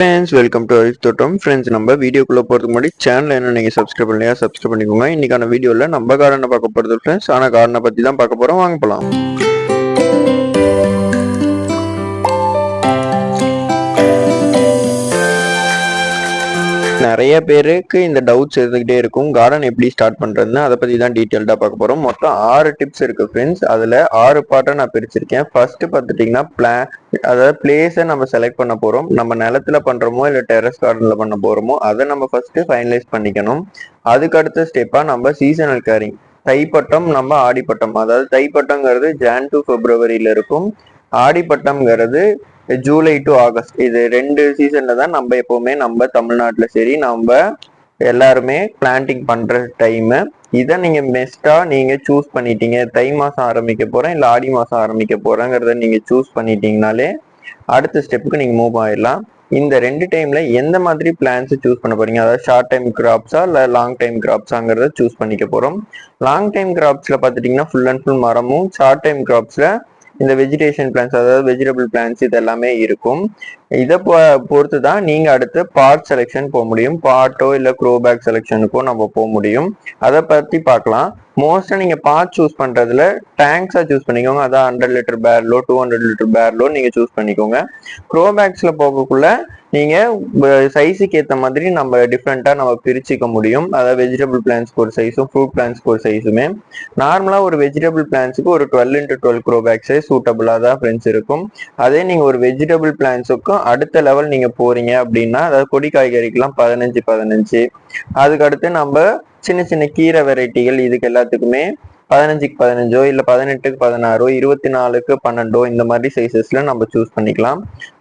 Friends welcome to அரிஸ் தோட்டம் friends நம்ம வீடியோக்குள்ளே போகிறதுக்கு முன்னாடி சேனல் என்ன நீங்கள் சப்ஸ்கிரைப் பண்ணலையா சப்ஸ்கிரைப் பண்ணிக்கோங்க. இன்னைக்கான வீடியோவில் நம்ம கார்டனை பார்க்க போகிறது ஃப்ரெண்ட்ஸ் ஆனால் கார்டனை பற்றி தான் பார்க்க போகிறோம் வாங்க போகலாம் நிறைய பேருக்கு இந்த டவுட்ஸ் இருந்துகிட்டே இருக்கும். கார்டன் எப்படி ஸ்டார்ட் பண்றதுன்னு அதை பத்தி தான் டீட்டெயில்டா பார்க்க போறோம். மொத்தம் ஆறு டிப்ஸ் இருக்கு ஃப்ரெண்ட்ஸ் அதுல ஆறு பார்ட்டை நான் பிரிச்சிருக்கேன். ஃபர்ஸ்ட் பார்த்துட்டீங்கன்னா பிளா அதாவது பிளேஸை நம்ம செலக்ட் பண்ண போறோம். நம்ம நிலத்துல பண்றோமோ இல்லை டெரஸ் கார்டன்ல பண்ண போறோமோ அதை நம்ம ஃபர்ஸ்ட் ஃபைனலைஸ் பண்ணிக்கணும். அதுக்கு அடுத்த ஸ்டெப்பா நம்ம சீசனல் கேரிங் தைப்பட்டம் நம்ம ஆடிப்பட்டம். அதாவது தைப்பட்டங்கிறது ஜான் டு பிப்ரவரியில இருக்கும். ஆடிப்பட்டம்ங்கிறது ஜூலை டு ஆகஸ்ட். இது ரெண்டு சீசன்ல தான் நம்ம எப்பவுமே நம்ம தமிழ்நாட்டுல சரி நம்ம எல்லாருமே பிளான்டிங் பண்ற டைம் இதை நீங்க பெஸ்டா நீங்க சூஸ் பண்ணிட்டீங்க. தை மாசம் ஆரம்பிக்க போறேன் இல்ல ஆடி மாசம் ஆரம்பிக்க போறேங்கிறத நீங்க சூஸ் பண்ணிட்டீங்கனாலே அடுத்த ஸ்டெப்புக்கு நீங்க மூவ் ஆயிடலாம். இந்த ரெண்டு டைம்ல எந்த மாதிரி பிளான்ஸ் சூஸ் பண்ண போறீங்க? அதாவது ஷார்ட் டைம் கிராப்ஸா இல்ல லாங் டைம் கிராப்ஸாங்கிறத சூஸ் பண்ணிக்க போறோம். லாங் டைம் கிராப்ஸ்ல பாத்துட்டீங்கன்னா ஃபுல் அண்ட் ஃபுல் மரமும் ஷார்ட் டைம் கிராப்ஸ்ல இந்த வெஜிடேஷன் பிளான்ஸ் அதாவது வெஜிடபிள் பிளான்ஸ் இது எல்லாமே இருக்கும். இதை பொறுத்து தான் நீங்கள் அடுத்து பார்ட் செலெக்ஷன் போக முடியும். பார்ட்டோ இல்லை க்ரோ பேக் செலெக்ஷனுக்கோ நம்ம போக முடியும். அதை பற்றி பார்க்கலாம். மோஸ்ட்டாக நீங்கள் பார்ட் சூஸ் பண்ணுறதுல டேங்க்ஸாக சூஸ் பண்ணிக்கோங்க. அதான் ஹண்ட்ரட் லிட்டர் பேர்லோ டூ ஹண்ட்ரட் லிட்டர் பேர்லோ நீங்கள் சூஸ் பண்ணிக்கோங்க. க்ரோபேக்ஸில் போகக்குள்ள நீங்கள் சைஸுக்கு ஏற்ற மாதிரி நம்ம டிஃப்ரெண்ட்டாக நம்ம பிரிச்சுக்க முடியும். அதாவது வெஜிடபிள் பிளான்ஸ்க்கு ஒரு சைஸும் ஃப்ரூட் பிளான்ஸ்க்கு ஒரு சைஸுமே நார்மலாக ஒரு வெஜிடபிள் பிளான்ஸுக்கு ஒரு twelve into twelve grow bag size தான் ஃப்ரெண்ட்ஸ் இருக்கும். அதே நீங்கள் ஒரு வெஜிடபிள் பிளான்ஸுக்கும் அடுத்த லெவல் நீங்க போறீங்க அப்படின்னா அதாவது கொடி காய்கறிக்கெல்லாம் பதினஞ்சு பதினஞ்சு. அதுக்கு அடுத்து நம்ம சின்ன சின்ன கீரை வெரைட்டிகள் இதுக்கு எல்லாத்துக்குமே பதினஞ்சுக்கு பதினஞ்சோ இல்லை பதினெட்டுக்கு பதினாறோ இருபத்தி நாலுக்கு பன்னெண்டோ இந்த மாதிரி சைசஸ்ல நம்ம சூஸ் பண்ணிக்கலாம்.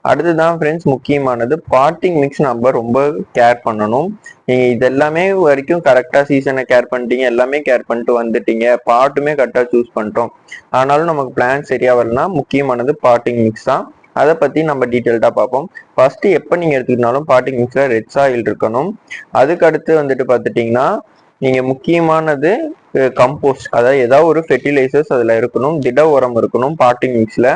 அடுத்துதான் ஃப்ரெண்ட்ஸ் முக்கியமானது பாட்டிங் மிக்ஸ் நம்ம ரொம்ப கேர் பண்ணணும். நீங்க இதெல்லாமே வரைக்கும் கரெக்டா சீசனை கேர் பண்ணிட்டீங்க எல்லாமே கேர் பண்ணிட்டு வந்துட்டீங்க பாட்டுமே கரெக்டாக சூஸ் பண்ணிட்டோம். ஆனாலும் நமக்கு பிளான் சரியா வரலனா முக்கியமானது பாட்டிங் மிக்ஸ் தான். அதை பற்றி நம்ம டீட்டெயில்டாக பார்ப்போம். ஃபஸ்ட்டு எப்போ நீங்கள் எடுத்துக்கிட்டாலும் பாட்டிங் மிக்ஸில் ரெட் சாயில் இருக்கணும். அதுக்கு அடுத்து வந்துட்டு பார்த்துட்டிங்கன்னா நீங்கள் முக்கியமானது கம்போஸ்ட் அதாவது ஏதாவது ஒரு ஃபெர்டிலைசர்ஸ் அதில் இருக்கணும். திட உரம் இருக்கணும் பாட்டிங் மிக்ஸில்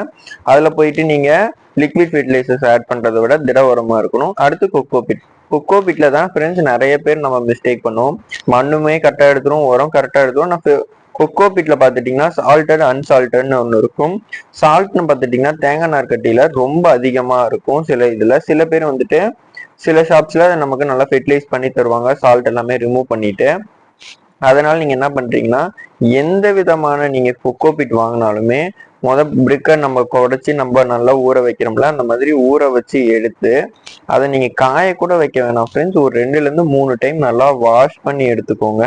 அதில் போயிட்டு நீங்கள் லிக்விட் ஃபெர்டிலைசர்ஸ் ஆட் பண்ணுறதை விட திட உரமாக இருக்கணும். அடுத்து கொக்கோ பிட் கொக்கோ தான் ஃப்ரெண்ட்ஸ் நிறைய பேர் நம்ம மிஸ்டேக் பண்ணுவோம். மண்ணுமே கரெக்டாக எடுத்துரும் உரம் கரெக்டாக எடுத்துரும். நான் கொக்கோ பிட்ல பாத்துட்டீங்கன்னா சால்டட் அன்சால்டட்னு ஒன்று இருக்கும். சால்ட்னு பார்த்துட்டிங்கன்னா தேங்காய் நார்க்கட்டியில ரொம்ப அதிகமா இருக்கும். சில இதுல சில பேர் வந்துட்டு சில ஷாப்ஸ்ல நமக்கு நல்லா ஃபெர்டிலைஸ் பண்ணி தருவாங்க. சால்ட் எல்லாமே ரிமூவ் பண்ணிட்டு. அதனால நீங்க என்ன பண்றீங்கன்னா எந்த விதமான நீங்க கொக்கோ பீட் வாங்கினாலுமே முத பிரிக்கை நம்ம குடைச்சி நம்ம நல்லா ஊற வைக்கிறோம்ல அந்த மாதிரி ஊற வச்சு எடுத்து அதை நீங்க காய கூட வைக்க வேணாம் ஃப்ரெண்ட்ஸ் ஒரு ரெண்டுல இருந்து மூணு டைம் நல்லா வாஷ் பண்ணி எடுத்துக்கோங்க.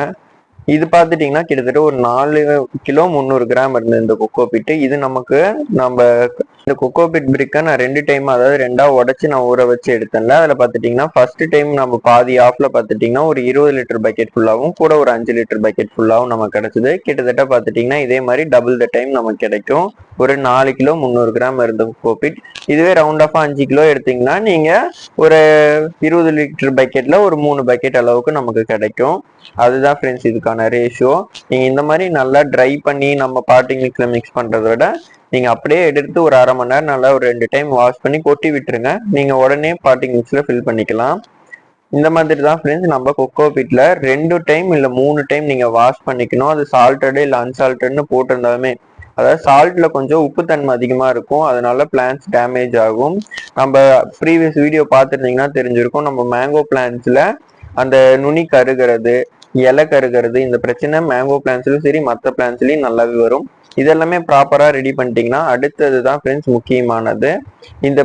இது பார்த்துட்டிங்கன்னா கிட்டத்தட்ட ஒரு நாலு கிலோ முந்நூறு கிராம் இருந்தது இந்த கொக்கோ பிட்டு. இது நமக்கு நம்ம இந்த கொக்கோ பிட் பிரிக்கை நான் ரெண்டு டைம் அதாவது ரெண்டா உடச்சி நான் ஊற வச்சு எடுத்தேன்ல. அதில் பார்த்துட்டிங்கன்னா ஃபர்ஸ்ட் டைம் நம்ம பாதி ஆஃப்ல பார்த்துட்டிங்கன்னா ஒரு இருபது லிட்டர் பக்கெட் ஃபுல்லாகவும் கூட ஒரு அஞ்சு லிட்டர் பக்கெட் ஃபுல்லாகவும் நமக்கு கிடச்சிது. கிட்டத்தட்ட பார்த்துட்டிங்கன்னா இதே மாதிரி டபுள் த டைம் நமக்கு கிடைக்கும். ஒரு நாலு கிலோ முந்நூறு கிராம் இருந்த கோபிட் பிட் இதுவே ரவுண்ட் ஆஃப் அஞ்சு கிலோ எடுத்தீங்கன்னா நீங்க ஒரு இருபது லிட்டர் பக்கெட்ல ஒரு மூணு பக்கெட் அளவுக்கு நமக்கு கிடைக்கும். அதுதான் ஃப்ரெண்ட்ஸ் இதுக்கான ரேஷியோ நீங்க இந்த மாதிரி நல்லா ட்ரை பண்ணி நம்ம பாட்டிங் மிக்ஸ்ல மிக்ஸ் பண்றதை விட நீங்க அப்படியே எடுத்து ஒரு அரை மணி நேரம் நல்லா ஒரு ரெண்டு டைம் வாஷ் பண்ணி கொட்டி விட்டுருங்க. நீங்க உடனே பாட்டிங் மிக்ஸ்ல ஃபில் பண்ணிக்கலாம். இந்த மாதிரி தான் ஃப்ரெண்ட்ஸ் நம்ம கொக்கோ பிட்ல ரெண்டு டைம் இல்ல மூணு டைம் நீங்க வாஷ் பண்ணிக்கணும். அது சால்ட்டடு இல்ல அன்சால்ட்டட்னு போட்டிருந்தாலுமே. அதாவது சால்ட்ல கொஞ்சம் உப்பு தன்மை அதிகமா இருக்கும். அதனால பிளான்ஸ் டேமேஜ் ஆகும். நம்ம ப்ரீவியஸ் வீடியோ பார்த்துருந்தீங்கன்னா தெரிஞ்சிருக்கும். நம்ம மேங்கோ பிளான்ஸ்ல அந்த நுனி கருகிறது இலை கருகிறது இந்த பிரச்சனை மேங்கோ பிளான்ஸ்லயும் சரி மற்ற பிளான்ஸ்லயும் நல்லாவே வரும். இதெல்லாமே ப்ராப்பராக ரெடி பண்ணிட்டீங்கன்னா அடுத்தது தான் ஃப்ரெண்ட்ஸ் முக்கியமானது. இந்த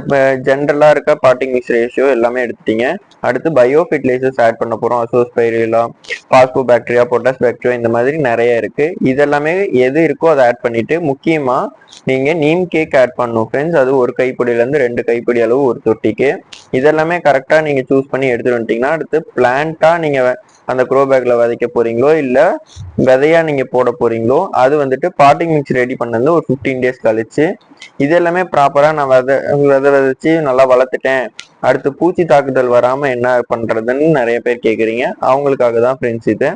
ஜென்ரலாக இருக்க பார்ட்டிங் மிக்ஸ் ரேஷியோ எல்லாமே எடுத்துட்டீங்க. அடுத்து பயோ ஃபெர்டிலைசர்ஸ் ஆட் பண்ண போகிறோம் azospirilla phospho bacteria potash bacteria இந்த மாதிரி நிறைய இருக்கு. இதெல்லாமே எது இருக்கோ அதை ஆட் பண்ணிட்டு முக்கியமா நீங்க நீம் கேக் ஆட் பண்ணணும் ஃப்ரெண்ட்ஸ் அது ஒரு கைப்பிடியில இருந்து ரெண்டு கைப்பிடி அளவு ஒரு தொட்டிக்கு. இதெல்லாமே கரெக்டா நீங்க சூஸ் பண்ணி எடுத்துட்டு வந்துட்டீங்கன்னா அடுத்து பிளான்ட்டா நீங்க அந்த க்ரோ பேக்ல விதைக்க போறீங்களோ இல்ல விதையா நீங்க போட போறீங்களோ அது வந்துட்டு பாட்டிங் மிக்ஸ் ரெடி பண்ணது ஒரு ஃபிஃப்டீன் டேஸ் கழிச்சு இது எல்லாமே ப்ராப்பரா நான் வித வித விதைச்சு நல்லா வளர்த்துட்டேன். அடுத்து பூச்சி தாக்குதல் வராம என்ன பண்றதுன்னு நிறைய பேர் கேக்குறீங்க. அவங்களுக்காக தான் ஃப்ரெண்ட்ஸ் இது.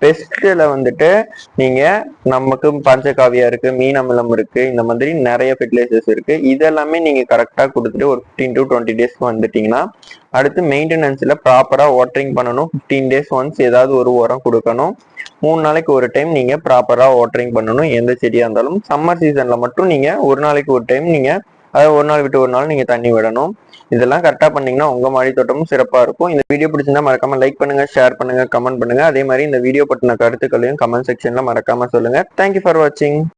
பெஸ்ட்ல வந்துட்டு நீங்க நமக்கு பஞ்சகாவியா இருக்கு மீனமிலம் இருக்கு இந்த மாதிரி நிறைய ஃபெர்டிலைசர்ஸ் இருக்கு. இதெல்லாமே நீங்க கரெக்டா கொடுத்துட்டு ஒரு ஃபிஃப்டீன் டு டுவெண்ட்டி டேஸ்க்கு வந்துட்டீங்கன்னா அடுத்து மெயின்டெனன்ஸ்ல ப்ராப்பரா வாட்டரிங் பண்ணணும். ஃபிஃப்டீன் டேஸ் ஒன்ஸ் ஏதாவது ஒரு உரம் கொடுக்கணும். மூணு நாளைக்கு ஒரு டைம் நீங்க ப்ராப்பரா வாட்டரிங் பண்ணணும். எந்த செடியா இருந்தாலும் சம்மர் சீசன்ல மட்டும் நீங்க ஒரு நாளைக்கு ஒரு டைம் நீங்க அதாவது ஒரு நாள் விட்டு ஒரு நாள் நீங்கள் தண்ணி விடணும். இதெல்லாம் கரெக்டாக பண்ணீங்கன்னா உங்கள் மாடி தோட்டமும் சிறப்பாக இருக்கும். இந்த வீடியோ பிடிச்சிருந்தா மறக்காமல் லைக் பண்ணுங்கள் ஷேர் பண்ணுங்கள் கமெண்ட் பண்ணுங்கள் அதே மாதிரி இந்த வீடியோ பற்றின கருத்துக்களையும் கமெண்ட் செக்ஷனில் மறக்காமல் சொல்லுங்கள் தேங்க்யூ ஃபார் வாட்சிங்